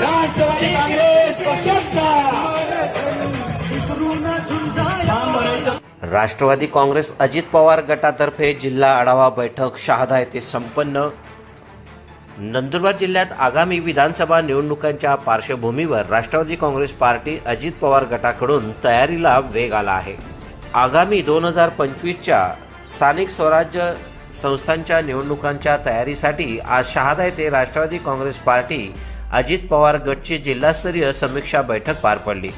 राष्ट्रवादी काँग्रेस पक्षाचा. राष्ट्रवादी काँग्रेस अजित पवार गटातर्फे जिल्हा आढावा बैठक शहादा येथे संपन्न. नंदुरबार जिल्ह्यात आगामी विधानसभा निवडणुकांच्या पार्श्वभूमीवर राष्ट्रवादी काँग्रेस पार्टी अजित पवार गटाकडून तयारीला वेग आला आहे. आगामी दोन हजार पंचवीसच्या स्थानिक स्वराज्य संस्थांच्या निवडणुकांच्या तयारीसाठी आज शहादा येथे राष्ट्रवादी काँग्रेस पार्टी अजित पवार गटची जिल्हास्तरीय समीक्षा बैठक पार पडली.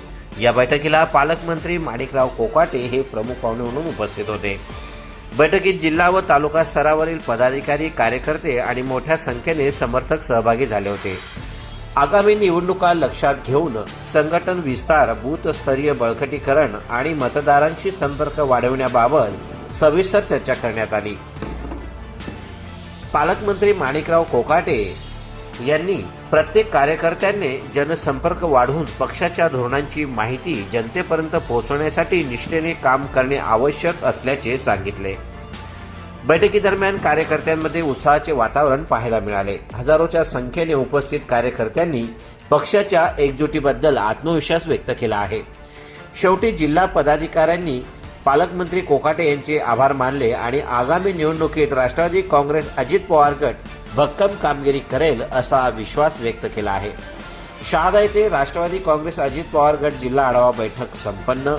या बैठकीला पालकमंत्री माणिकराव कोकाटे हे प्रमुख पाहुणे म्हणून उपस्थित होते. बैठकीत जिल्हा व तालुका स्तरावरील पदाधिकारी कार्यकर्ते आणि मोठ्या संख्येने समर्थक सहभागी झाले होते. आगामी निवडणुका लक्षात घेऊन संघटन विस्तार बूथस्तरीय बळकटीकरण आणि मतदारांशी संपर्क वाढवण्याबाबत सविस्तर चर्चा करण्यात आली. पालकमंत्री माणिकराव कोकाटे यांनी प्रत्येक कार्यकर्त्यांनी जनसंपर्क वाढवून पक्षाच्या धोरणांची माहिती जनतेपर्यंत पोहोचवण्यासाठी निष्ठेने काम करणे आवश्यक असल्याचे सांगितले. बैठकीदरम्यान कार्यकर्त्यांमध्ये उत्साहाचे वातावरण पाहायला मिळाले. हजारोच्या संख्येने उपस्थित कार्यकर्त्यांनी पक्षाच्या एकजुटीबद्दल आत्मविश्वास व्यक्त केला आहे. शेवटी जिल्हा पदाधिकाऱ्यांनी पालकमंत्री कोकाटे यांचे आभार मानले आणि आगामी निवडणुकीत राष्ट्रवादी काँग्रेस अजित पवार गट भक्कम कामगिरी करेल असा विश्वास व्यक्त केला आहे. शहादा येथे राष्ट्रवादी काँग्रेस अजित पवार गट जिल्हा आढावा बैठक संपन्न.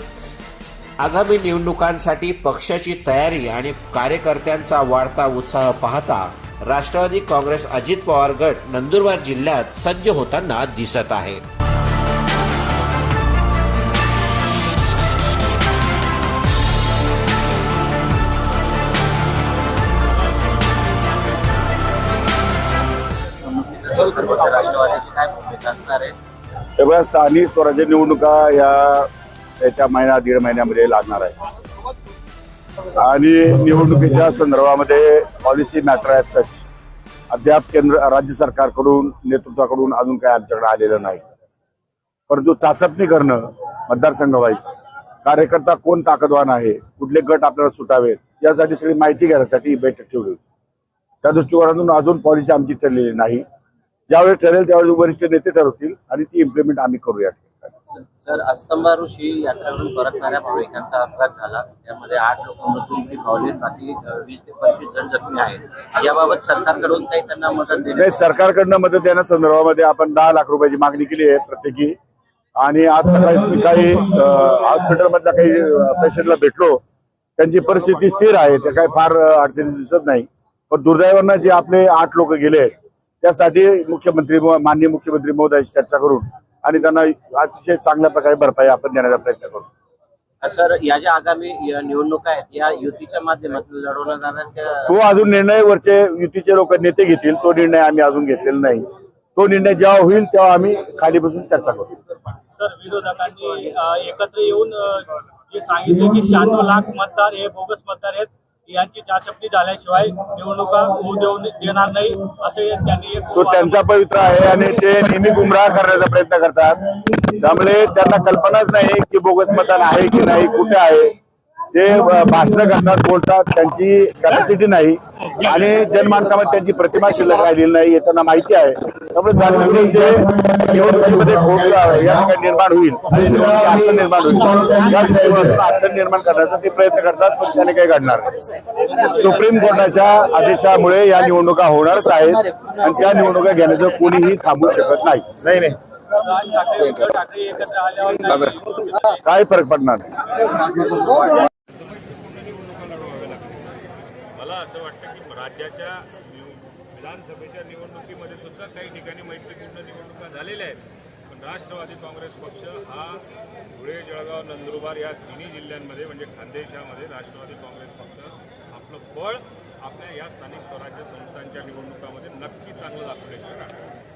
आगामी निवडणुकांसाठी पक्षाची तयारी आणि कार्यकर्त्यांचा वाढता उत्साह पाहता राष्ट्रवादी काँग्रेस अजित पवार गट नंदुरबार जिल्ह्यात सज्ज होताना दिसत आहे. राष्ट्रवादीची तेव्हा स्थानिक स्वराज्य निवडणुका या त्याच्या महिना दीड महिन्यामध्ये लागणार आहे आणि निवडणुकीच्या संदर्भामध्ये पॉलिसी मॅटर आहे सच अद्याप केंद्र राज्य सरकारकडून नेतृत्वाकडून अजून काही आमच्याकडे आलेलं नाही. परंतु चाचपणी करणं मतदारसंघ व्हायचं कार्यकर्ता कोण ताकदवान आहे? कुठले गट आपल्याला सुटावेत? यासाठी सगळी माहिती घेण्यासाठी ही बैठक ठेवली त्या दृष्टिकोनातून अजून पॉलिसी आमची ठरलेली नाही. ज्यावेळेस ठरेल त्यावेळेस वरिष्ठ नेते ठरवतील आणि ती इम्प्लिमेंट आम्ही करूया सर अस्तंबा ऋषी यात्रेवरून परतणाऱ्या भाविकांचा अपघात झाला. त्यामध्ये आठ लोक मृत्यूमुखी पावले बाकी वीस ते पंचवीस जण जखमी आहेत. याबाबत सरकारकडून काही त्यांना मदत सरकारकडनं मदत देण्या संदर्भामध्ये आपण दहा लाख रुपयाची मागणी केली आहे प्रत्येकी. आणि आज सकाळी काही हॉस्पिटलमधल्या काही पेशंटला भेटलो. त्यांची परिस्थिती स्थिर आहे. ते काही फार अडचणी दिसत नाही. पण दुर्दैवानं जे आपले आठ लोक गेले आहेत त्यासाठी मुख्यमंत्री माननीय मुख्यमंत्री महोदयाशी चर्चा करून आणि त्यांना अतिशय चांगल्या प्रकारे भरपाई आपण देण्याचा प्रयत्न करू. सर या ज्या आगामी या निवडणुका आहेत या युतीच्या माध्यमातून लढवल्या जाणार तो अजून निर्णय वरचे युतीचे लोक नेते घेतील तो निर्णय आम्ही अजून घेतलेला नाही. तो निर्णय जेव्हा होईल तेव्हा आम्ही खाली बसून चर्चा करू. तर विरोधकांनी एकत्र येऊन जे सांगितले की शहाण्णव लाख मतदार हे बोगस मतदार आहेत यांची चाचपणी झाल्याशिवाय निवडणुका होऊ देऊ देणार नाही असे त्यांनी तो त्यांचा पवित्र आहे आणि ते नेहमी गुमराह करण्याचा प्रयत्न करतात. त्यामुळे त्यांना कल्पनाच नाही की बोगस मतदान आहे की नाही कुठे आहे. ते भाषण करतात बोलतात त्यांची कॅपॅसिटी नाही. आणि जनमानसामध्ये त्यांची प्रतिमा शिल्लक राहिलेली नाही हे त्यांना माहिती आहे. त्यामुळे जाणून ते निवडणुकीमध्ये खूप या ठिकाणी निर्माण होईल. अडचण निर्माण होईल. या दृष्टिकोनातून अडचण निर्माण करण्याचा ते प्रयत्न करतात पण त्याने काही घडणार नाही. सुप्रीम कोर्टाच्या आदेशामुळे या निवडणुका होणारच आहेत. आणि त्या निवडणुका घेण्याचं कोणीही थांबू शकत नाही. नाही नाही. राज ठाकरे उद्धव ठाकरे एकत्र आल्यावर नाही. काही फरक पडणार नाही मला असं वाटतं की राज्याच्या निव- विधानसभेच्या निवडणुकीमध्ये सुद्धा काही ठिकाणी मैत्रीपूर्ण निवडणुका झालेल्या आहेत. पण राष्ट्रवादी काँग्रेस पक्ष हा धुळे जळगाव नंदुरबार या तिन्ही जिल्ह्यांमध्ये म्हणजे खानदेशामध्ये राष्ट्रवादी काँग्रेस पक्ष आपलं बळ आपल्या या स्थानिक स्वराज्य संस्थांच्या निवडणुकामध्ये नक्की चांगलं दाखवल्याशिवाय राहणार